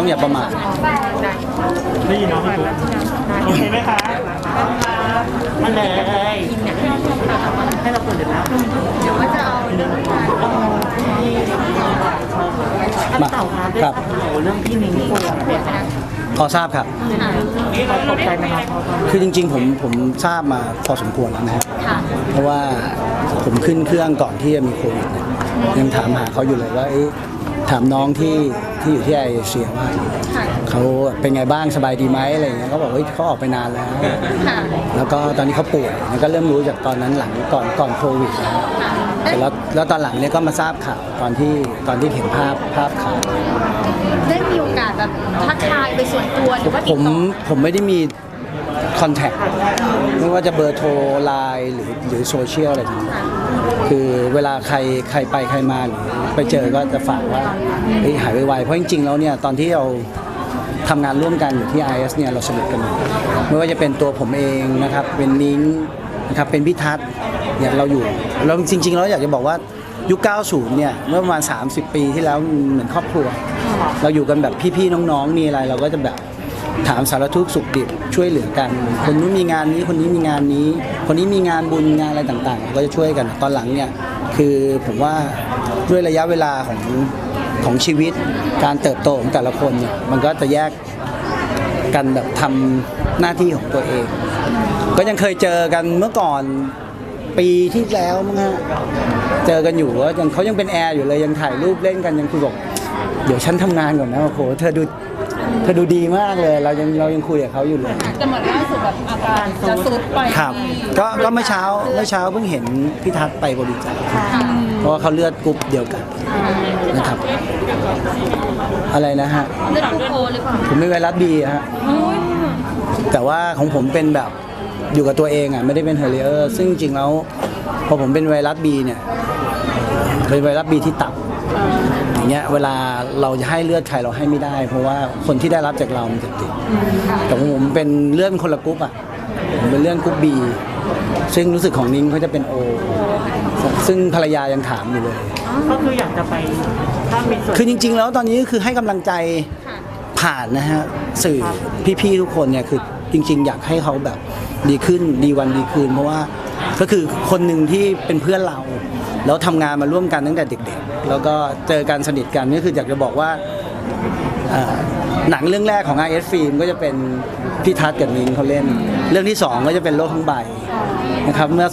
ต้องอย่าประมาทได้ยินน้องไหมครับโอเคไหมคะมาเลยให้เราเปิดเลยนะเดี๋ยวว่าจะเอาเรื่องการท่านเต่าคะได้ครับข่าวเรื่องที่นิ้งป่วยเนี่ยพอทราบครับเราตกใจไหมครับคือจริง ๆ ผมผมทราบมาพอสมควรแล้วนะฮะค่ะเพราะว่าผมขึ้นเครื่องก่อนที่จะมีโควิดเนี่ยยังถามหาเขาอยู่เลยว่าเอ๊ะ ถามน้องที่ที่อยู่ที่ไอเอเชียว่าค่ะเขาเป็นไงบ้างสบายดีไหมอะไรอย่างเงี้ยเขาบอกเฮ้ยเขาออกไปนานแล้วค่ะแล้วก็ตอนนี้เขาป่วยมันก็เริ่มรู้จากตอนนั้นหลังก่อนก่อนโควิดนะฮะค่ะเสร็จแล้วแล้วตอนหลังเนี่ยก็มาทราบข่าวตอนที่ตอนที่เห็นภาพภาพข่าวได้มีโอกาสแบบทักทายไปส่วนตัวหรือว่าผติดมต่อผมไม่ได้มีคอนแทค ไม่ว่าจะเบอร์โทรไลน์หรือหรือโซเชียลอะไรต่างๆคือเวลาใครใครไปใครมาหรือไปเจอก็จะฝากว่าเฮ้ยหายไวๆเพราะจริงๆแล้วเนี่ยตอนที่เราทำงานร่วมกันอยู่ที่ IS เนี่ยเราสนิทกันไม่ว่าจะเป็นตัวผมเองนะครับเป็นนิ้งนะครับเป็นพิทัศน์เนี่ยเราอยู่เราจริงๆแล้วอยากจะบอกว่ายุค 90 เนี่ยเมื่อประมาณ 30 ปีที่แล้วเหมือนครอบครัว เราอยู่กันแบบพี่ๆน้องๆมีอะไรเราก็จะแบบ ถามสารทุกข์สุขดิบช่วยเหลือกัน คนนู้นมีงานนี้คนนี้มีงานนี้ คนนี้มีงานบุญงานอะไรต่างๆ ก็จะช่วยกันตอนหลังเนี่ยคือผมว่าด้วยระยะเวลาของของชีวิตการเติบโตของแต่ละคนเนี่ยมันก็จะแยกกันแบบทำหน้าที่ของตัวเอง ก็ยังเคยเจอกันเมื่อก่อนปีที่แล้วมั้งฮะเจอกันอยู่ว่ายังเขายังเป็นแอร์อยู่เลยยังถ่ายรูปเล่นกันยังคุยบอกเดี๋ยวฉันทำงานก่อนนะโอ้โหเธอดู เธอดูดีมากเลย เรายังเรายังคุยกับเขาอยู่เลยจะเหมือนล่าสุดแบบอาการจะสุดไปครับ ก็ก็เมื่อเช้าเมื่อเช้าเพิ่งเห็นพี่ทัศน์ไปบริจาคค่ะเพราะว่าเขาเลือดกรุ๊ปเดียวกันนะครับ อะไรนะฮะ เลือดคู่โคหรือเปล่าผมเป็นไวรัสบีฮะ แต่ว่าของผมเป็นแบบอยู่กับตัวเองอะไม่ได้เป็นเฮลิเออร์ซึ่งจริงๆแล้วพอผมเป็นไวรัสบีเนี่ยเป็นไวรัสบีที่ตับ อย่างเงี้ยเวลาเราจะให้เลือดใครเราให้ไม่ได้ เพราะว่าคนที่ได้รับจากเรามันจะติดแต่ของผมเป็นเลือดเป็นคนละกรุ๊ปอะผมเป็นเลือดกรุ๊ปบีซึ่งรู้สึกของนิ้งเขาจะเป็นโอซึ่งภรรยายังถามอยู่เลย ก็คืออยากจะไปถ้ามีส่วนคือจริง ๆ แล้วตอนนี้คือให้กำลังใจค่ะผ่านนะฮะสื่อพี่ๆทุกคนเนี่ยคือจริง ๆ อยากให้เขาแบบดีขึ้นดีวันดีคืน เพราะว่าก็คือคนหนึ่งที่เป็นเพื่อนเรา แล้วทำงานมาร่วมกันตั้งแต่เด็กๆ แล้วก็เจอกันสนิทกันก็คืออยากจะบอกว่าหนังเรื่องแรกของ IS ฟิล์มก็จะเป็นพี่ทัศน์กับนิงเขาเล่น เรื่องที่ 2 ก็จะเป็นโลกทั้งใบนะครับเมื่อ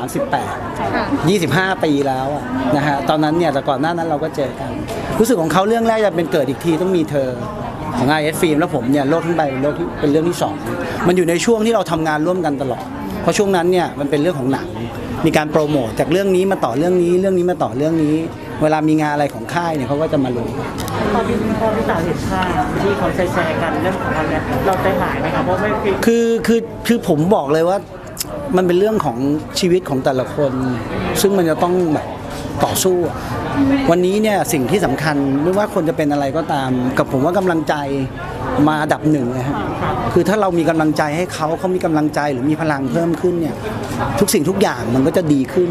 2538 25 ปีแล้วนะฮะตอนนั้นเนี่ยแต่ก่อนหน้านั้นเราก็เจอกัน รู้สึกของเขาเรื่องแรกจะเป็นเกิดอีกทีต้องมีเธอของ i อเฟิล์มแล้วผมเนี่ยโลกทั้งใบเป็นโลกที่เป็นเรื่องที่สองมันอยู่ในช่วงที่เราทำงานร่วมกันตลอด เพราะช่วงนั้นเนี่ยมันเป็นเรื่องของหนัง มีการโปรโมทจากเรื่องนี้มาต่อเรื่องนี้ เรื่องนี้มาต่อเรื่องนี้ เวลามีงานอะไรของค่ายเนี่ยเขาก็จะมาลง พอที่พอที่สาวเห็นภาพที่เขาแชร์ๆกันเรื่องของเราเนี่ยเราใจหายไหมครับเพราะไม่คิดคือคือคือผมบอกเลยว่ามันเป็นเรื่องของชีวิตของแต่ละคน ซึ่งมันจะต้องแบบ ต่อสู้ วันนี้เนี่ยสิ่งที่สำคัญไม่ว่าคนจะเป็นอะไรก็ตาม กับผมว่ากำลังใจมาดับหนึ่งเลยฮะคือถ้าเรามีกำลังใจให้เขาเขามีกำลังใจหรือมีพลังเพิ่มขึ้นเนี่ยทุกสิ่งทุกอย่างมันก็จะดีขึ้น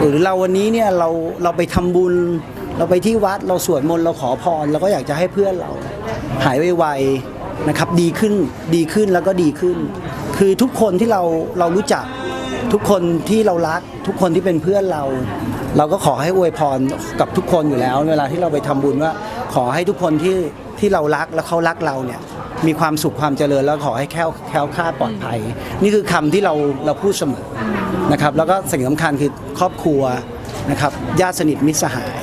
หรือเราวันนี้เนี่ยเราเราไปทำบุญ เราไปที่วัดเราสวดมนต์เราขอพรเราก็อยากจะให้เพื่อนเราหายไวๆนะครับดีขึ้นดีขึ้นแล้วก็ดีขึ้น คือทุกคนที่เราเรารู้จัก ทุกคนที่เรารักทุกคนที่เป็นเพื่อนเรา เราก็ขอให้อวยพรกับทุกคนอยู่แล้ว เวลาที่เราไปทำบุญว่า ขอให้ทุกคนที่ที่เรารักและเขารักเราเนี่ยมีความสุขความเจริญแล้วขอให้แคล้วแค้วคาดปลอดภัย นี่คือคำที่เราเราพูดเสมอนะครับ แล้วก็สิ่งสำคัญคือครอบครัวนะครับญาติสนิทมิตรสหาย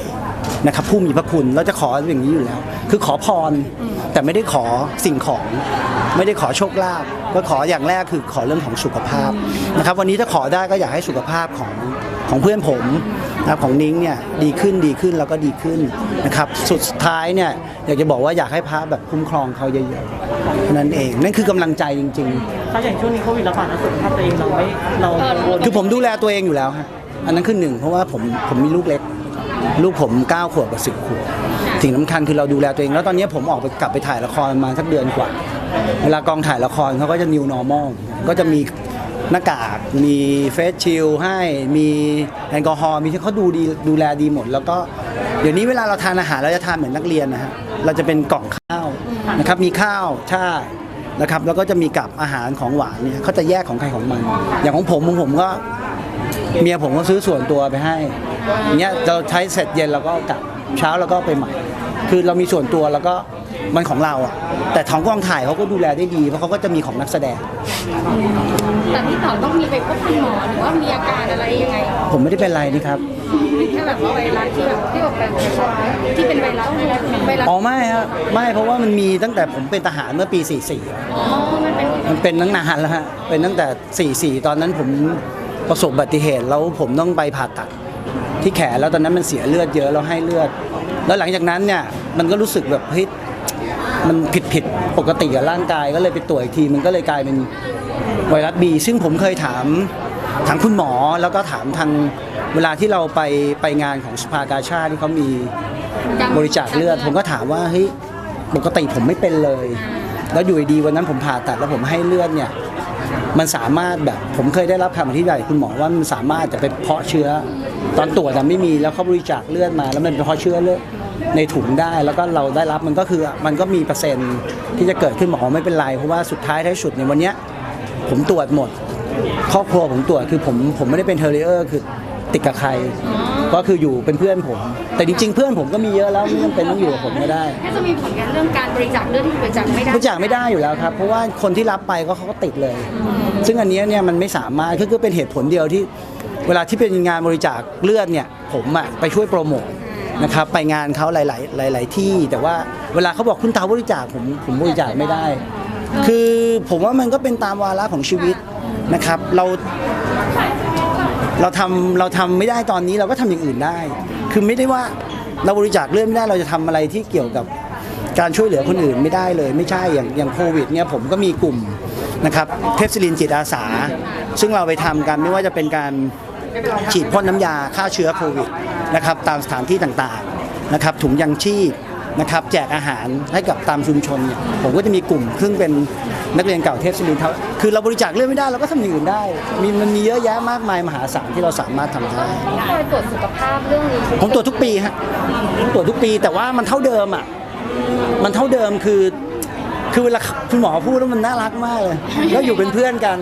นะครับผู้มีพระคุณเราจะขออย่างนี้อยู่แล้ว คือขอพรแต่ไม่ได้ขอสิ่งของ ไม่ได้ขอโชคลาภก็ขออย่างแรกคือขอเรื่องของสุขภาพนะครับวันนี้ถ้าขอได้ก็อยากให้สุขภาพของของเพื่อนผมนะครับของนิ้งเนี่ยดีขึ้นดีขึ้นแล้วก็ดีขึ้นนะครับสุดท้ายเนี่ยอยากจะบอกว่าอยากให้พระแบบคุ้มครองเขาเยอะๆนั่นเองนั่นคือกำลังใจจริงถ้าอย่างช่วงนี้โควิดระบาดแล้วสุขภาพตัวเองเราไม่เรากังวลๆคือผมดูแลตัวเองอยู่แล้วฮะอันนั้นคือหนึ่งเพราะว่าผมผมมีลูกเล็ก ลูกผม9ขวบกับ10ขวบ สิ่งสำคัญคือเราดูแลตัวเอง แล้วตอนนี้ผมออกไปกลับไปถ่ายละครมาสักเดือนกว่า เวลากองถ่ายละครเขาก็จะ new normal ก็จะมีหน้ากาก มีเฟสชิลให้ มีแอลกอฮอล์ มีที่เขาดูดีดูแลดีหมด แล้วก็เดี๋ยวนี้เวลาเราทานอาหารเราจะทานเหมือนนักเรียนนะฮะ เราจะเป็นกล่องข้าวนะครับ มีข้าวชานะครับ แล้วก็จะมีกับอาหารของหวานเนี่ยเขาจะแยกของใครของมัน อย่างของผมของผมก็เมียผมก็ซื้อส่วนตัวไปให้อย่างเงี้ยเราใช้เสร็จเย็นเราก็กลับเช้าเราก็ไปใหม่ คือเรามีส่วนตัวแล้วก็มันของเราอะแต่ของกองถ่ายเขาก็ดูแลได้ดี เพราะเขาก็จะมีของนักแสดง แต่พี่ต่อต้องมีไปพบคุณหมอหรือว่ามีอาการอะไรยังไงผมไม่ได้เป็นไรนี่ครับแค่แบบว่าไวรัสที่แบบที่แบบเป็นที่เป็นไวรัสไวรัสอ๋อไม่ครับไม่เพราะว่ามันมีตั้งแต่ผมเป็นทหารเมื่อปี 44 อ๋อมันเป็นมันเป็นตั้งนานแล้วฮะ เป็นตั้งแต่ 44 ตอนนั้นผมประสบอุบัติเหตุแล้วผมต้องไปผ่าตัดที่แขนแล้วตอนนั้นมันเสียเลือดเยอะแล้วให้เลือด แล้วหลังจากนั้นเนี่ยมันก็รู้สึกแบบเฮ้ยมันผิดผิดปกติกับร่างกายก็เลยไปตรวจอีกทีมันก็เลยกลายเป็นไวรัสบีซึ่งผมเคยถามถามคุณหมอแล้วก็ถามทางเวลาที่เราไปไปงานของสภากาชาติที่เขามีบริจาคเลือด ผมก็ถามว่าเฮ้ยปกติผมไม่เป็นเลย แล้วอยู่ดีๆวันนั้นผมผ่าตัดแล้วผมให้เลือดเนี่ย มันสามารถแบบผมเคยได้รับคำอธิบายจากคุณหมอว่ามันสามารถจะไปเพาะเชื้อ ตอนตรวจแต่ไม่มีแล้วเขาบริจาคเลือดมา แล้วมันไปเพาะเชื้อเลือดในถุงได้แล้วก็เราได้รับมันก็คือมันก็มีเปอร์เซ็นต์ที่จะเกิดขึ้นหมอไม่เป็นไรเพราะว่าสุดท้ายท้ายสุดในยวันเนี้ยผมตรวจหมด ครอบครัวผมตรวจคือผมผมไม่ได้เป็นเทอร์เรเออร์คือ ติดกับใคร ก็คืออยู่เป็นเพื่อนผม แต่จริงๆ เพื่อนผมก็มีเยอะแล้วไม่จำเป็นต้องอยู่กับผมก็ได้แค่จะมีผลงานเรื่องการบริจาคเลือดที่บริจาคไม่ได้บริจาคไม่ได้อยู่แล้วครับเพราะว่าคนที่รับไปก็เขาก็ติดเลย ซึ่งอันเนี้ยเนี่ยมันไม่สามารถคือคือเป็นเหตุผลเดียวที่ เวลาที่เป็นงานบริจาคเลือดเนี่ยผมอะไปช่วยโปรโมทนะครับไปงานเขาหลาย ๆ หลาย ๆ ที่ แต่ว่าเวลาเขาบอกคุณเตาบริจาคผมผมบริจาคไม่ได้ คือผมว่ามันก็เป็นตามวาระของชีวิตนะครับ เรา เราทำเราทำไม่ได้ตอนนี้เราก็ทำอย่างอื่นได้ คือไม่ได้ว่าเราบริจาคเลือดไม่ได้เราจะทำอะไรที่เกี่ยวกับการช่วยเหลือคนอื่นไม่ได้เลยไม่ใช่อย่างอย่างโควิดเนี่ยผมก็มีกลุ่มนะครับเทพศิรินจิตอาสา ซึ่งเราไปทำกันไม่ว่าจะเป็นการฉีดพ่นน้ำยาฆ่าเชื้อโควิดนะครับตามสถานที่ต่างๆนะครับถุงยังชีพ นะครับแจกอาหารให้กับตามชุมชนเนี่ยผมก็จะมีกลุ่มซึ่งเป็นนักเรียนเก่าเทพศิรินเขาคือเราบริจาคเลือดไม่ได้เราก็ทำอย่างอื่นได้ มีมันมีเยอะแยะมากมายมหาศาลที่เราสามารถทำได้คอยตรวจสุขภาพเรื่องนี้ผมตรวจทุกปีฮะผมตรวจทุกปีแต่ว่ามันเท่าเดิมอะมันเท่าเดิมคือ คือเวลาคุณหมอพูดแล้วมันน่ารักมากเลยแล้วอยู่เป็นเพื่อนกัน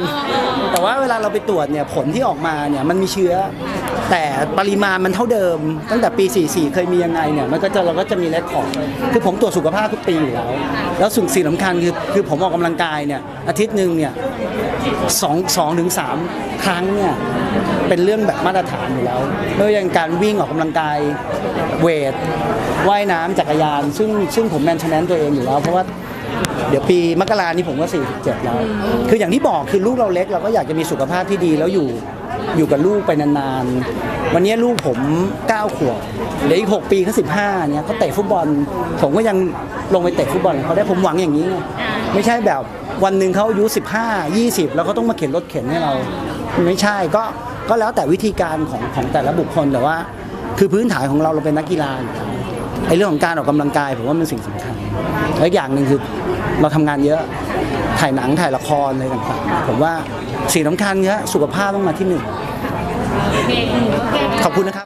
แต่ว่าเวลาเราไปตรวจเนี่ยผลที่ออกมาเนี่ยมันมีเชื้อ แต่ปริมาณมันเท่าเดิม ตั้งแต่ปี 44 เคยมียังไงเนี่ยมันก็จะเราก็จะมีเรคคอร์ดคือผมตรวจสุขภาพทุกปีอยู่แล้ว แล้วสิ่งสิ่งสำคัญคือคือผมออกกำลังกายเนี่ยอาทิตย์หนึ่งเนี่ยสองสองถึงสามครั้งเนี่ยเป็นเรื่องแบบมาตรฐานอยู่แล้วไม่ว่าอย่างการวิ่งออกกำลังกายเวทว่ายน้ำจักรยาน ซึ่งซึ่งผมแมนเทนแนนตัวเองอยู่แล้วเพราะว่า เดี๋ยวปีมกรานี้ผมก็ 47 แล้ว คืออย่างที่บอกคือลูกเราเล็กเราก็อยากจะมีสุขภาพที่ดีแล้วอยู่อยู่กับลูกไปนานๆ วันนี้ลูกผม 9 ขวบเหลืออีก 6 ปีเขา15เนี่ยเขาเตะฟุตบอล ผมก็ยังลงไปเตะฟุตบอลกับเขาได้ผมหวังอย่างนี้ไงไม่ใช่แบบวันหนึ่งเขาอายุ 15 20 แล้วเขาต้องมาเข็นรถเข็นให้เรา ไม่ใช่ก็ก็แล้วแต่วิธีการของของแต่ละบุคคลแต่ว่า คือพื้นฐานของเราเราเป็นนักกีฬาอยู่แล้ว ไอ้เรื่องของการออกกำลังกายผมว่ามันสิ่งสำคัญ และอีกอย่างหนึ่งคือเราทำงานเยอะถ่ายหนังถ่ายละครอะไรต่างๆผมว่าสิ่งสำคัญเนี้ยสุขภาพต้องมาที่หนึ่งขอบคุณนะครับ